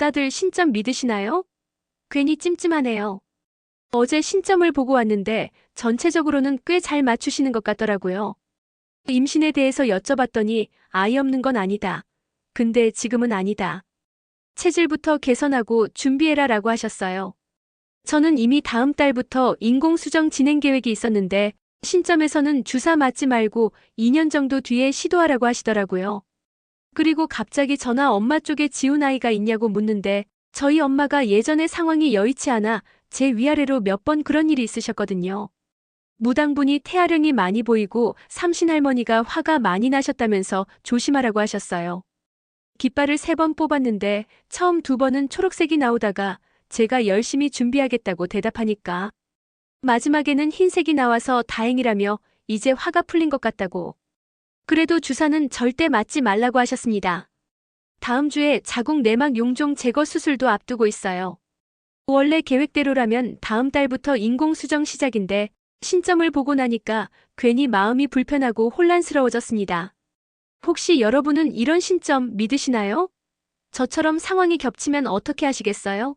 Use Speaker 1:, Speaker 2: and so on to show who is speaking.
Speaker 1: 다들 신점 믿으시나요? 괜히 찜찜하네요. 어제 신점을 보고 왔는데 전체적으로는 꽤 잘 맞추시는 것 같더라고요. 임신에 대해서 여쭤봤더니 아이 없는 건 아니다. 근데 지금은 아니다. 체질부터 개선하고 준비해라 라고 하셨어요. 저는 이미 다음 달부터 인공수정 진행 계획이 있었는데 신점에서는 주사 맞지 말고 2년 정도 뒤에 시도하라고 하시더라고요. 그리고 갑자기 전화 엄마 쪽에 지운 아이가 있냐고 묻는데 저희 엄마가 예전에 상황이 여의치 않아 제 위아래로 몇 번 그런 일이 있으셨거든요. 무당분이 태아령이 많이 보이고 삼신할머니가 화가 많이 나셨다면서 조심하라고 하셨어요. 깃발을 세 번 뽑았는데 처음 두 번은 초록색이 나오다가 제가 열심히 준비하겠다고 대답하니까 마지막에는 흰색이 나와서 다행이라며 이제 화가 풀린 것 같다고. 그래도 주사는 절대 맞지 말라고 하셨습니다. 다음 주에 자궁 내막 용종 제거 수술도 앞두고 있어요. 원래 계획대로라면 다음 달부터 인공수정 시작인데 신점을 보고 나니까 괜히 마음이 불편하고 혼란스러워졌습니다. 혹시 여러분은 이런 신점 믿으시나요? 저처럼 상황이 겹치면 어떻게 하시겠어요?